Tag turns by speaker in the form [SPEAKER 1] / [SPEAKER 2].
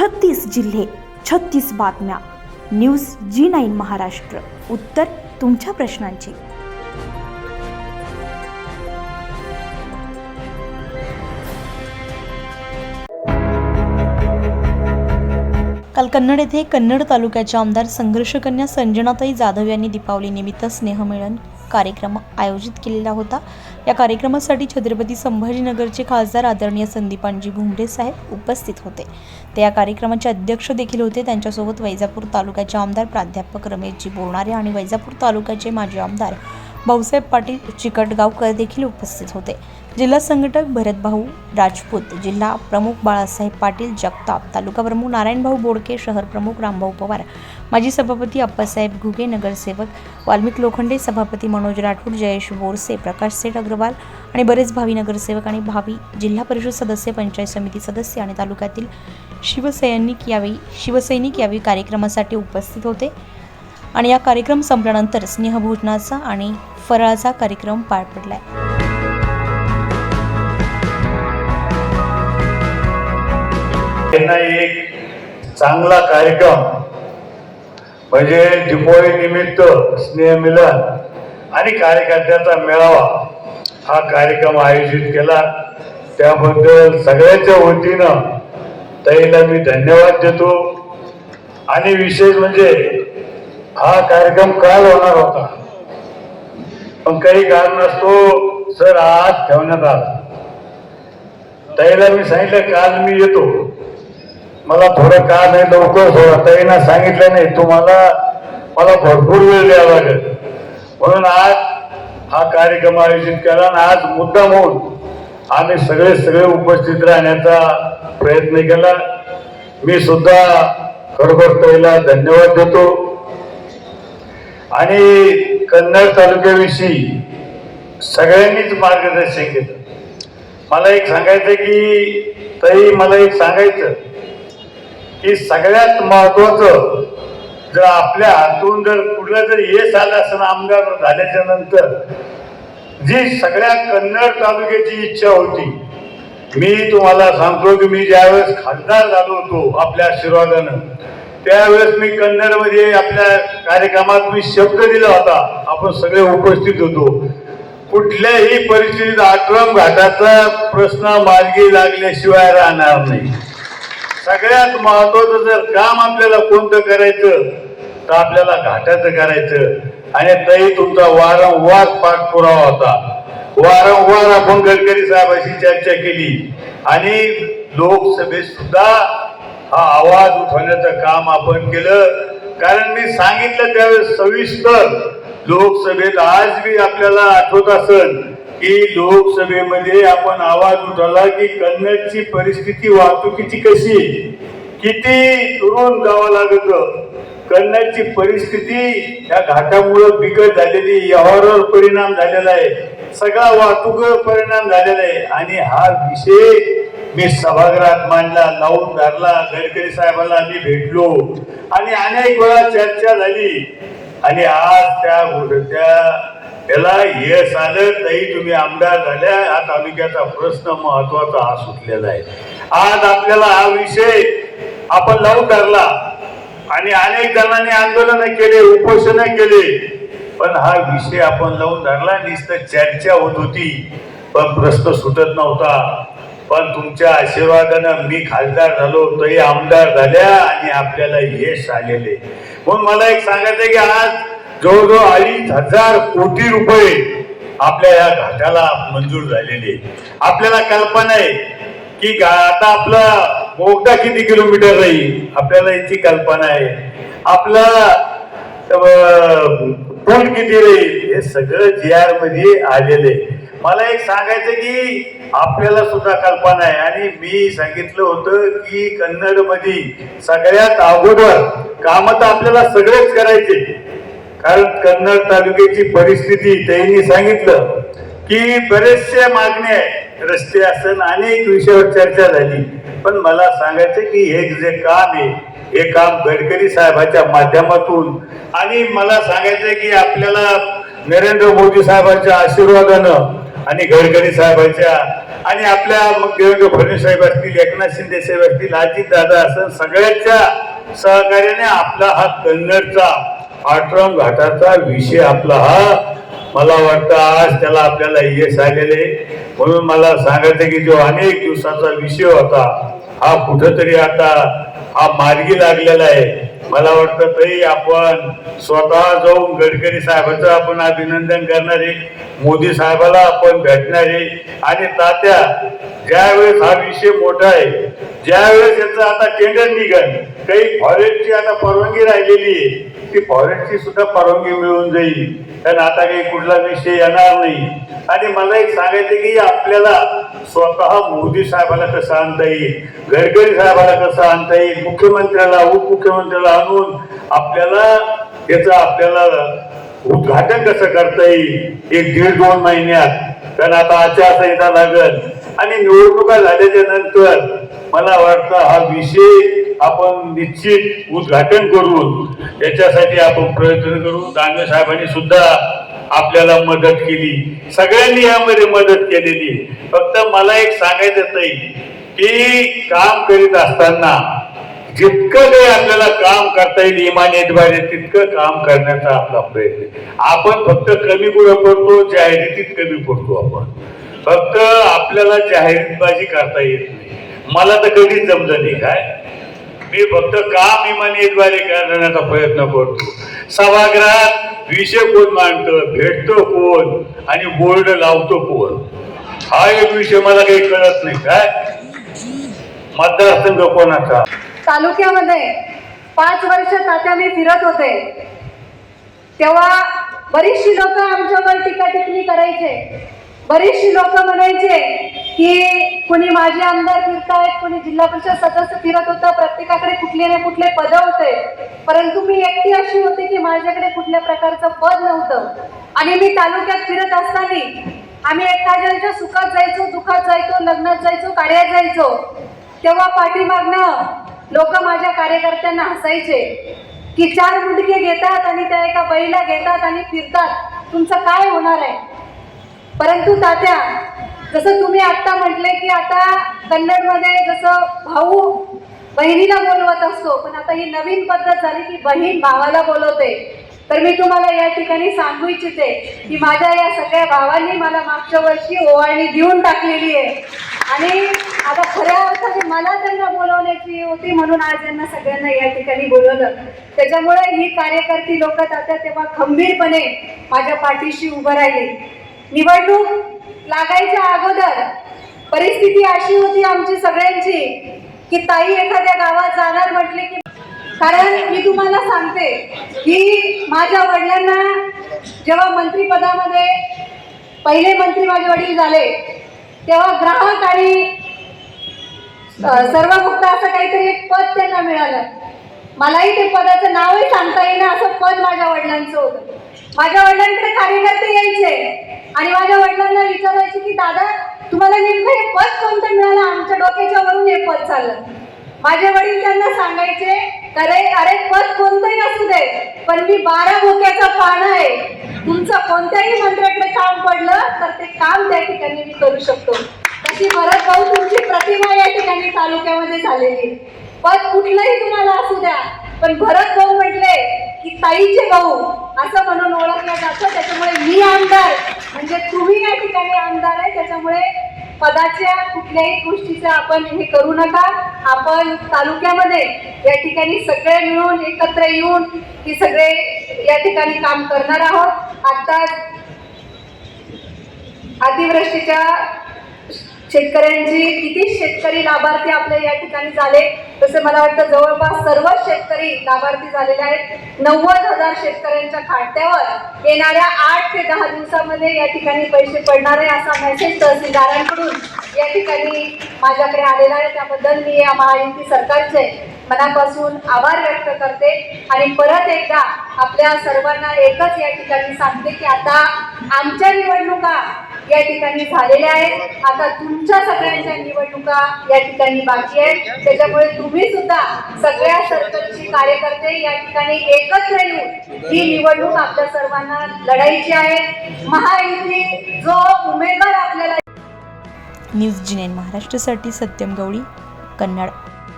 [SPEAKER 1] छत्तीस जिल्हे छत्तीस बातम्या. News Zee nine Maharashtra. उत्तर तुमच्या प्रश्नांची. काल कन्नड येथे कन्नड तालुक्याच्या आमदार संघर्षकन्या संजनाताई जाधव यांनी दीपावलीनिमित्त स्नेहमिलन कार्यक्रम आयोजित केलेला होता. या कार्यक्रमासाठी छत्रपती संभाजीनगरचे खासदार आदरणीय संदीपानजी भुमरे साहेब उपस्थित होते. ते या कार्यक्रमाचे अध्यक्ष देखील होते. त्यांच्यासोबत वैजापूर तालुक्याचे आमदार प्राध्यापक रमेशजी बोरणारे आणि वैजापूर तालुक्याचे माजी आमदार भाऊसाहेब पाटील चिकटगावकर देखील उपस्थित होते. जिल्हा संघटक भरतभाऊ राजपूत जिल्हा प्रमुख बाळासाहेब पाटील जगताप तालुका प्रमुख नारायणभाऊ बोडके शहर प्रमुख रामभाऊ पवार माजी सभापती अप्पासाहेब घुगे नगरसेवक वाल्मिक लोखंडे सभापती मनोज राठोड जयेश बोरसे प्रकाश सेठ अग्रवाल आणि बरेच भावी नगरसेवक आणि भावी जिल्हा परिषद सदस्य पंचायत समिती सदस्य आणि तालुक्यातील शिवसैनिक यावेळी शिवसैनिक यावेळी कार्यक्रमासाठी उपस्थित होते. आणि या कार्यक्रम संपल्यानंतर स्नेहभोजनाचा आणि फराळाचा कार्यक्रम पार पडलाय.
[SPEAKER 2] त्यांना एक चांगला कार्यक्रम म्हणजे दीपावली निमित्त स्नेहमिलन आणि कार्यकर्त्यांचा मेळावा हा कार्यक्रम आयोजित केला. त्याबद्दल सगळ्याच्या वतीनं ताईला मी धन्यवाद देतो. आणि विशेष म्हणजे हा कार्यक्रम काल होणार होता. पण काही कारण असतो सर आज ठेवण्यात आला. ताईला मी सांगितलं काल मी येतो. मला थोडं का नाही लवकर सोडा. ताईना सांगितलं नाही तुम्हाला मला भरपूर वेळ द्यावा लागेल. म्हणून आज हा कार्यक्रम आयोजित केला आणि आज मुद्दाम होऊन आम्ही सगळे सगळे उपस्थित राहण्याचा प्रयत्न केला. मी सुद्धा खरोखर ताईला धन्यवाद देतो. आणि कन्नड तालुक्याविषयी सगळ्यांनीच मार्गदर्शन केलं. मला एक सांगायचं की ताई मला एक सांगायचं की सगळ्यात महत्वाचं जर आपल्या हातून जर कुठलं जर यश आलं असं आमदार झाल्याच्यानंतर जी सगळ्या कन्नड तालुक्याची इच्छा होती मी तुम्हाला सांगतो की मी ज्यावेळेस खासदार झालो होतो आपल्या आशीर्वादानं त्यावेळेस मी कन्नडमध्ये आपल्या कार्यक्रमात मी शब्द दिला होता. आपण सगळे उपस्थित होतो. कुठल्याही परिस्थितीत आक्रम घाटाचा प्रश्न मार्गी लागल्याशिवाय राहणार नाही. सगळ्यात महत्वाचं जर काम आपल्याला कोणतं करायचं तर आपल्याला घाटाचं करायचं. आणि तरी तुमचा वारंवार पाठपुरावा होता. वारंवार आपण गडकरी साहेबांशी चर्चा केली. आणि लोकसभेत सुद्धा हा आवाज उठवण्याचं काम आपण केलं. कारण मी सांगितलं त्यावेळेस सविस्तर लोकसभेत आज मी आपल्याला आठवत असेल की लोकसभेमध्ये आपण आवाज उठवला की कन्नडची परिस्थिती वाहतुकीची कशी? किती दुरून जावं लागत? कन्नडची परिस्थिती या घाटामुळं बिकट झालेली यावर परिणाम झालेला आहे. सगळा वाहतूक परिणाम झालेला आहे. आणि हा विषय मी सभागृहात मांडला लावून धरला गडकरी साहेबांना मी भेटलो. आणि अनेक वेळा चर्चा झाली. आणि आज त्या त्या त्याला यश आलं तरी तुम्ही आमदार झाल्या. हा तालुक्याचा प्रश्न महत्त्वाचा हा सुटलेला आहे. आज आपल्याला हा विषय आपण लावून धरला. आणि अनेक जणांनी आंदोलन केले उपोषण केले. पण हा विषय आपण लावून धरला नुसतं चर्चा होत होती. पण प्रश्न सुटत नव्हता. पण तुमच्या आशीर्वादानं मी खासदार झालो तरी आमदार झाल्या आणि आपल्याला यश आलेले. म्हणून मला एक सांगायचं की आज जवळजवळ अडीच हजार कोटी रुपये आपल्या या घाटाला मंजूर झालेले. आपल्याला कल्पना आहे की आता आपला मोगदा किती किलोमीटर राहील आपल्याला याची कल्पना आहे. आपला पूल किती राहील हे सगळं जी आरमध्ये आलेले. मला एक सांगायचं की आपल्याला सुद्धा कल्पना आहे. आणि मी सांगितलं होतं की कन्नडमध्ये सगळ्यात अगोदर काम तर आपल्याला सगळेच करायचे. कारण कन्नड तालुक्याची परिस्थिती त्यांनी सांगितलं की बरेचशा मागण्या आहेत. रस्ते असेल अनेक विषयावर चर्चा झाली. पण मला सांगायचं की हे जे काम आहे हे काम गडकरी साहेबाच्या माध्यमातून आणि मला सांगायचं की आपल्याला नरेंद्र मोदी साहेबांच्या आशीर्वादानं आणि गडकरी साहेबांच्या आणि आपल्या मग देवेंद्र फडणवीस साहेब असतील एकनाथ शिंदे साहेब असतील अजित दादा असं सगळ्यांच्या सहकार्याने आपला हा कन्नडचा आश्रम घाटाचा विषय आपला हा मला वाटतं आज त्याला आपल्याला यश आलेले म्हणून मला सांगायचं की जो अनेक दिवसाचा विषय होता हा कुठंतरी आता हा मार्गी लागलेला आहे. मला वाटतं तरी आपण स्वतः जाऊन गडकरी साहेबांचं आपण अभिनंदन करणारे मोदी साहेबाला आपण भेटणारे आणि तात्या ज्यावेळेस हा विषय मोठा आहे ज्यावेळेस याचं आता टेंडर निघल काही फॉरेस्टची आता परवानगी राहिलेली आहे ती फॉरेस्टची सुद्धा परवानगी मिळून जाईल. कारण आता काही कुठला विषय येणार नाही. आणि मला एक सांगायचं की आपल्याला स्वतः मोदी साहेबाला कसं आणता येईल? गडकरी साहेबाला कसं आणता येईल? मुख्यमंत्र्याला उपमुख्यमंत्र्याला आणून आपल्याला त्याचं आपल्याला उद्घाटन कसं करता येईल? एक दीड दोन महिन्यात. कारण आता आचारसंहिता लागल आणि निवडणुका झाल्याच्यानंतर मला वाटतं हा विषय आपण निश्चित उद्घाटन करून त्याच्यासाठी आपण प्रयत्न करू. दानवे साहेबांनी सुद्धा आपल्याला मदत केली. सगळ्यांनी यामध्ये मदत केलेली फक्त मला एक सांगायचं ताई. की काम करीत असताना जितकं काही आपल्याला काम करता येईल इमानेद्वारे तितकं काम करण्याचा आपला प्रयत्न आपण फक्त कमी कुठं पडतो जाहिरातीत कमी पडतो आपण. फक्त आपल्याला जाहिरातबाजी करता येत नाही. मला तर कधीच जमलं नाही काय? मी फक्त काम इमानीद्वारे करण्याचा प्रयत्न करतो. सभागृहात विषय कोण मांडतं? भेटतो कोण? आणि बोर्ड लावतो कोण? हा एक विषय मला काही कळत नाही. काय? मतदारसंघ कोणाचा?
[SPEAKER 3] तालुक्यामध्ये पाच वर्ष तात्याने मी फिरत होते. तेव्हा बरीचशी लोक आमच्यावर टीका टिप्पणी करायचे. बरीचशी लोक म्हणायचे की कुणी माजी आमदार फिरतायत कुणी जिल्हा परिषद सदस्य फिरत होतं प्रत्येकाकडे कुठले ना कुठले पद होते. परंतु मी एकटी अशी होते की माझ्याकडे कुठल्या प्रकारचं पद नव्हतं. आणि मी तालुक्यात फिरत असताना आम्ही एखाद्याच्या सुखात जायचो दुखात जायचो लग्नात जायचो कार्यात जायचो. तेव्हा पाठीमागनं लोक माझ्या कार्यकर्त्यांना हसायचे की चार मुंडके घेतात आणि त्या एका बैला घेतात आणि फिरतात. तुमचं काय होणार आहे? परंतु तात्या जसं तुम्ही आत्ता म्हटले की आता कन्नडमध्ये जसं भाऊ बहिणीला बोलवत असतो पण आता ही नवीन पद्धत झाली की बहीण भावाला बोलवते. तर मी तुम्हाला या ठिकाणी सांगू इच्छिते की माझ्या या सगळ्या भावांनी मला मागच्या वर्षी ओवाळणी देऊन टाकलेली आहे. आणि आता खऱ्या अर्थाने मला त्यांना बोलवण्याची होती म्हणून आज यांना सगळ्यांना या ठिकाणी बोलवलं. त्याच्यामुळे ही कार्यकर्ती लोक आता तेव्हा खंबीरपणे माझ्या पाठीशी उभं राहिली. निवडणूक लागायच्या अगोदर परिस्थिती अशी होती आमची सगळ्यांची की ताई एखाद्या गावात जाणार म्हटले की कारण मी तुम्हाला सांगते की माझ्या वडिलांना जेव्हा मंत्रिपदामध्ये पहिले मंत्री माझे वडील झाले तेव्हा ग्राहक आणि सर्वमुक्त असं काहीतरी एक पद त्यांना मिळालं. मलाही ते पदाचं नावही सांगता येईना असं पद माझ्या वडिलांचं होतं. माझ्या वडिलांकडे कार्यकर्ते यायचे. आणि माझ्या वडिलांना विचारायचे की दादा तुम्हाला नेमकं हे पद कोणतं मिळालं? आमच्या डोक्याच्या वरून हे पद चाललं. माझे वडील त्यांना सांगायचे अरे अरे पद कोणतंही असू दे पण मी बारा भोक्याचं पान आहे. तुमचं कोणत्याही मंत्र्याकडे काम पडलं तर ते काम त्या ठिकाणी मी करू शकतो. तशी भरत भाऊ तुमची प्रतिमा या ठिकाणी तालुक्यामध्ये झालेली पद कुठलंही तुम्हाला असू द्या पण भरत भाऊ म्हटले की ताईचे भाऊ असं म्हणून ओळखलं जातं. त्याच्यामुळे मी आमदार. म्हणजे तुम्ही या ठिकाणी आमदार आहे. त्याच्यामुळे पदाच्या कुठल्याही गोष्टीचं आपण हे करू नका. आपण तालुक्यामध्ये या ठिकाणी सगळे मिळून एकत्र येऊन की सगळे या ठिकाणी काम करणार आहोत. आता अतिवृष्टीच्या शेतकऱ्यांची किती शेतकरी लाभार्थी आपले या ठिकाणी झाले. तसे मला वाटतं जवळपास सर्वच शेतकरी लाभार्थी झालेले आहेत. नव्वद हजार शेतकऱ्यांच्या खात्यावर येणाऱ्या आठ ते दहा दिवसामध्ये या ठिकाणी पैसे पडणार आहे असा मेसेज तहसीलदारांकडून या ठिकाणी माझ्याकडे आलेला आहे. त्याबद्दल मी या महायुती सरकारचे मनापासून आभार व्यक्त करते. आणि परत एकदा आपल्या सर्वांना एकच या ठिकाणी सांगते की आता आमच्या निवडणुका या ठिकाणी झालेल्या आहेत. आता तुमच्या सगळ्यांच्या निवडणुका या ठिकाणी बाकी आहेत. त्याच्यामुळे तुम्ही सुद्धा सगळ्या सर्कलची कार्यकर्ते या ठिकाणी एकत्र येऊन ही निवडणूक आपल्या सर्वांना लढायची आहे. महायुती जो उमेदवार आपल्याला
[SPEAKER 1] न्यूज जिनेन महाराष्ट्रासाठी सत्यम गवळी कन्नड.